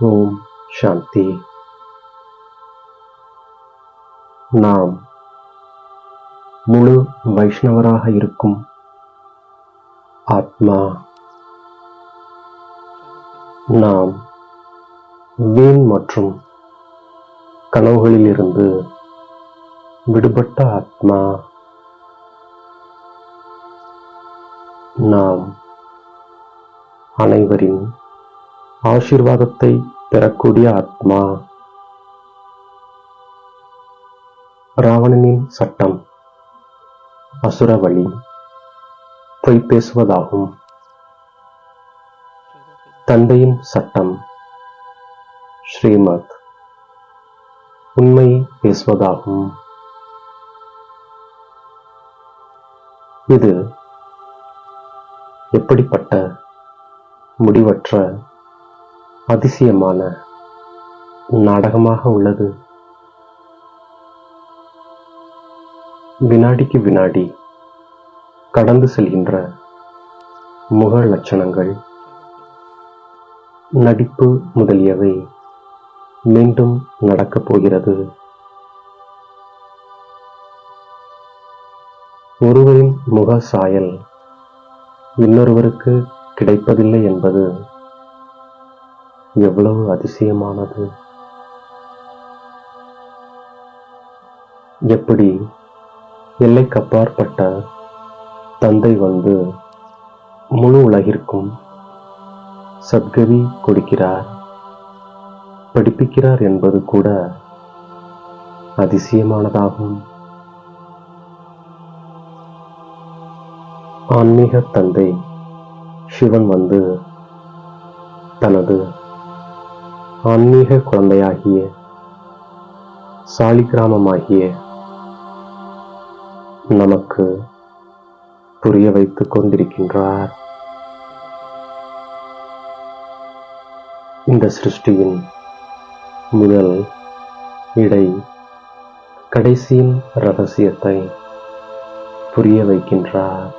ஓம் சாந்தி. நாம் முழு வைஷ்ணவராக இருக்கும் ஆத்மா நாம் வீண் மற்றும் கனவுகளிலிருந்து விடுபட்ட ஆத்மா நாம் அனைவரின் ஆசீர்வாதத்தை பெறக்கூடிய ஆத்மா. ராவணனின் சட்டம். அசுர வழி. பொய் பேசுவதாகும். தந்தையின் சட்டம். ஸ்ரீமத். உண்மை பேசுவதாகும். இது எப்படிப்பட்ட முடிவற்ற அதிசயமான நாடகமாக உள்ளது. வினாடிக்கு வினாடி கடந்து செல்கின்ற முக லட்சணங்கள் நடிப்பு முதலியவை மீண்டும் நடக்கப் போகிறது. ஒருவரின் முக சாயல் இன்னொருவருக்கு கிடைப்பதில்லை என்பது எவ்வளவு அதிசயமானது. எப்படி எல்லைக்கப்பாற்பட்ட தந்தை வந்து முழு உலகிற்கும் சத்கதி கொடுக்கிறார் படிப்பிக்கிறார் என்பது கூட அதிசயமானதாகும். ஆன்மீக தந்தை சிவன் வந்து தனது ஆன்மீக குழந்தையாகிய சாலிகிராமமாகிய நமக்கு புரிய வைத்துக் கொண்டிருக்கின்றார். இந்த சிருஷ்டியின் முதல் இடை கடைசியின் ரகசியத்தை புரிய வைக்கின்றார்.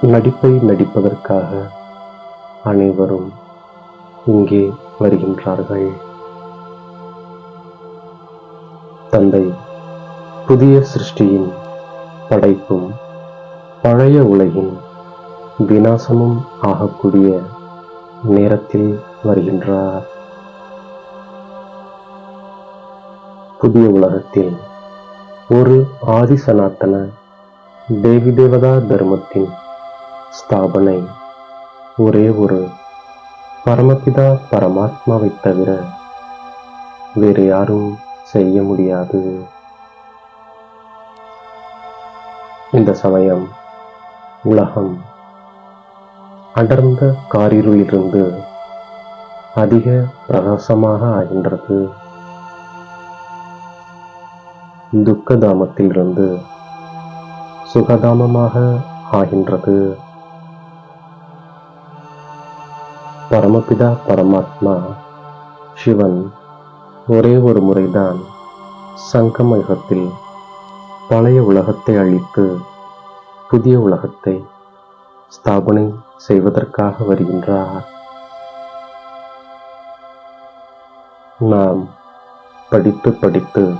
நடிப்பை நடிப்பதற்காக அனைவரும் இங்கே வருகின்றார்கள். தந்தை புதிய சிருஷ்டியின் படைப்பும் பழைய உலகின் விநாசமும் ஆகக்கூடிய நேரத்தில் வருகின்றார். புதிய உலகத்தில் ஒரு ஆதி சனாத்தன தேவி தேவதா தர்மத்தின் ஸ்தாபனை ஒரே ஒரு பரமபிதா பரமாத்மாவை தவிர வேறு யாரும் செய்ய முடியாது. இந்த சமயம் உலகம் அடர்ந்த காரிருளிலிருந்து அதிக பிரகாசமாக ஆகின்றது. துக்கதாமத்திலிருந்து சுகதாமமாக ஆகின்றது. பரமபிதா பரமாத்மா. சிவன் ஒரே ஒரு முறைதான் சங்கமயுகத்தில் பழைய உலகத்தை அழித்து புதிய உலகத்தை ஸ்தாபனை செய்வதற்காக வருகின்றார். நாம் படித்து படித்து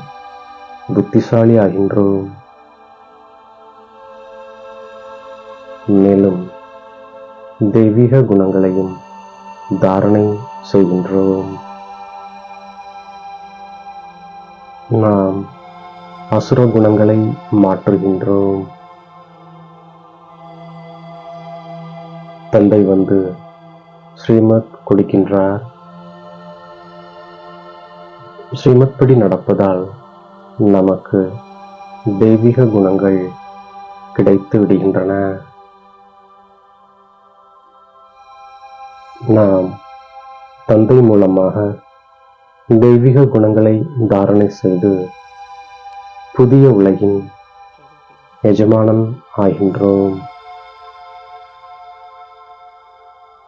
புத்திசாலி ஆகின்றோம். மேலும் தெய்வீக குணங்களையும் தாரணை செய்கின்றோம். நாம் அசுர குணங்களை மாற்றுகின்றோம். தந்தை வந்து ஸ்ரீமத் கொடுக்கின்றார். ஸ்ரீமத் படி நடப்பதால் நமக்கு தெய்வீக குணங்கள் கிடைத்து விடுகின்றன. நாம் தந்தை மூலமாக தெய்வீக குணங்களை தாரணை செய்து புதிய உலகின் எஜமானம் ஆகின்றோம்.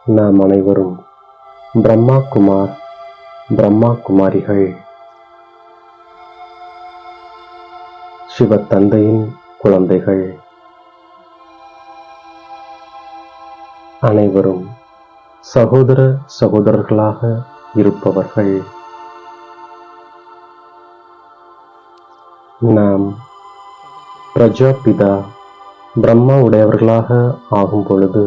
நாம் அனைவரும் பிரம்மா குமார் பிரம்மா குமாரிகள் சிவ தந்தையின் குழந்தைகள். அனைவரும் சகோதர சகோதரர்களாக இருப்பவர்கள். நாம் பிரஜாபிதா பிரம்மா உடையவர்களாக ஆகும் பொழுது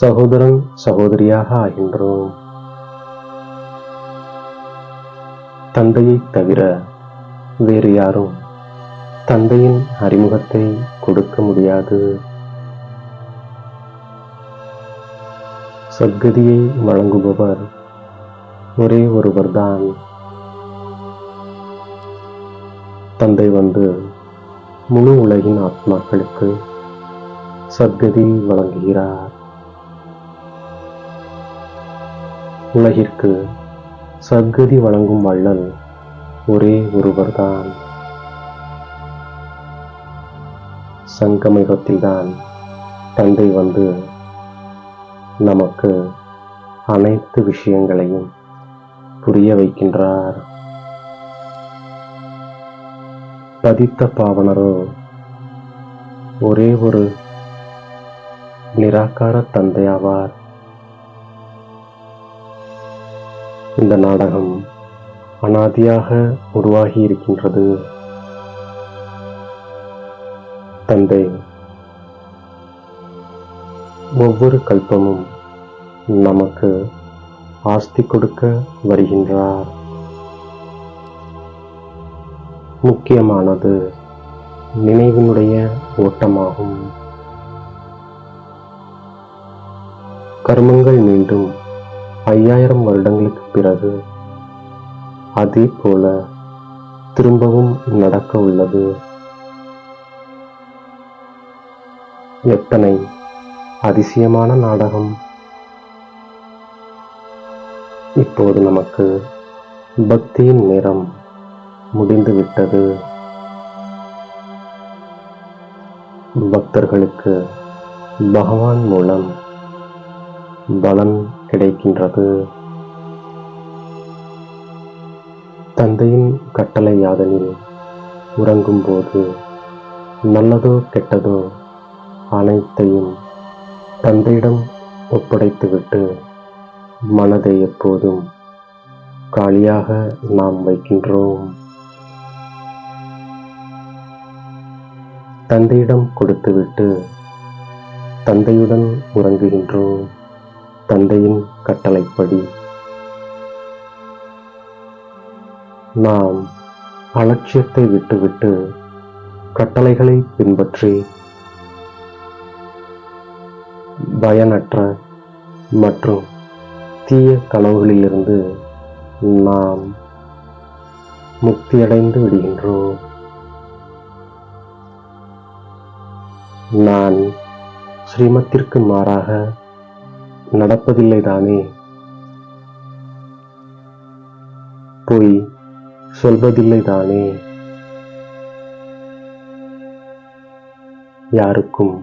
சகோதரன் சகோதரியாக ஆகின்றோம். தந்தையை தவிர வேறு யாரும் தந்தையின் அறிமுகத்தை கொடுக்க முடியாது. சத்கதியை வழங்குபவர் ஒரே ஒருவர்தான். தந்தை வந்து முழு உலகின் ஆத்மாக்களுக்கு சத்கதி வழங்குகிறார். உலகிற்கு சத்கதி வழங்கும் வள்ளல் ஒரே ஒருவர்தான். சங்கமயுகத்தில்தான் தந்தை வந்து நமக்கு அனைத்து விஷயங்களையும் புரிய வைக்கின்றார். பதித்த பாவனரோ ஒரே ஒரு நிராகார தந்தையாவார். இந்த நாடகம் அனாதியாக உருவாகி இருக்கின்றது தந்தை ஒவ்வொரு கல்பமும் நமக்கு ஆஸ்தி கொடுக்க வருகின்றார். முக்கியமானது நினைவினுடைய ஓட்டமாகும். கர்மங்கள் மீண்டும் ஐயாயிரம் வருடங்களுக்கு பிறகு அதே போல திரும்பவும் நடக்க உள்ளது எத்தனை அதிசயமான நாடகம். இப்போது நமக்கு பக்தியின் நேரம் முடிந்துவிட்டது. பக்தர்களுக்கு பகவான் மூலம் பலன் கிடைக்கின்றது. தந்தையின் கட்டளை யாதனில் உறங்கும்போது நல்லதோ கெட்டதோ அனைத்தையும் தந்தையிடம் ஒப்படைத்துவிட்டு மனதை எப்போதும் காலியாக நாம் வைக்கின்றோம். தந்தையிடம் கொடுத்துவிட்டு தந்தையுடன் உறங்குகின்றோம். தந்தையின் கட்டளைப்படி நாம் அலட்சியத்தை விட்டுவிட்டு கட்டளைகளை பின்பற்றி பயனற்ற மற்றும் தீய கனவுகளிலிருந்து நாம் முக்தியடைந்து விடுகின்றோம். நான் ஸ்ரீமத்திற்கு மாறாக நடப்பதில்லை தானே பொய் சொல்வதில்லை தானே யாருக்கும்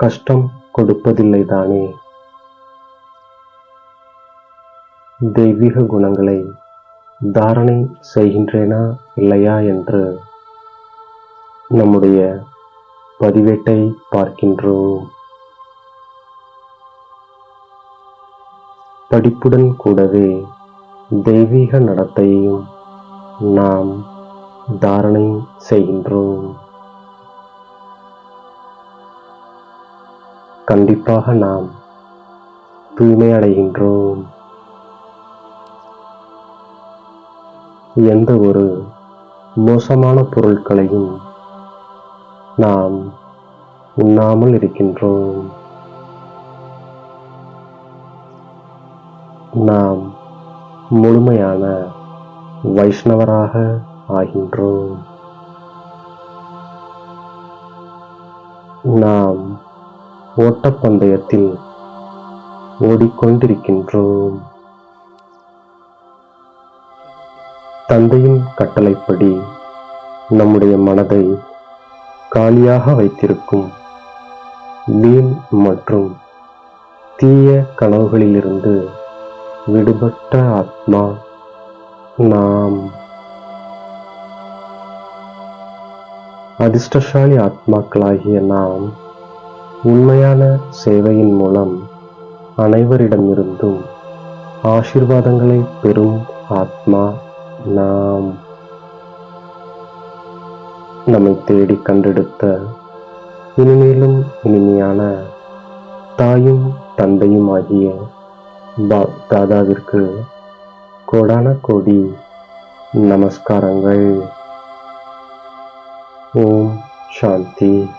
கஷ்டம் கொடுப்பதில்லை தானே தெய்வீக குணங்களை தாரணை செய்கின்றேனா இல்லையா என்று நம்முடைய பதிவேட்டை பார்க்கின்றோம். படிப்புடன் கூடவே தெய்வீக நடத்தையும் நாம் தாரணை செய்கின்றோம். கண்டிப்பாக நாம் தூய்மை அடைகின்றோம் எந்த ஒரு மோசமான பொருட்களையும் நாம் உண்ணாமல் இருக்கின்றோம். நாம் முழுமையான வைஷ்ணவராக ஆகின்றோம். நாம் ஓட்டப்பந்தயத்தில் ஓடிக்கொண்டிருக்கின்றோம். தந்தையின் கட்டளைப்படி நம்முடைய மனதை காலியாக வைத்திருக்கும் வீண் மற்றும் தீய கனவுகளிலிருந்து விடுபட்ட ஆத்மா நாம். அதிர்ஷ்டசாலி ஆத்மாக்களாகிய நாம் உண்மையான சேவையின் மூலம் அனைவரிடமிருந்தும் ஆசீர்வாதங்களை பெறும் ஆத்மா நாம். நம்மை தேடி கண்டெடுத்த இனிமேலும் இனிமையான தாயும் தந்தையும் ஆகிய தாதாவிற்கு கோடான கோடி நமஸ்காரங்கள். ஓம் சாந்தி.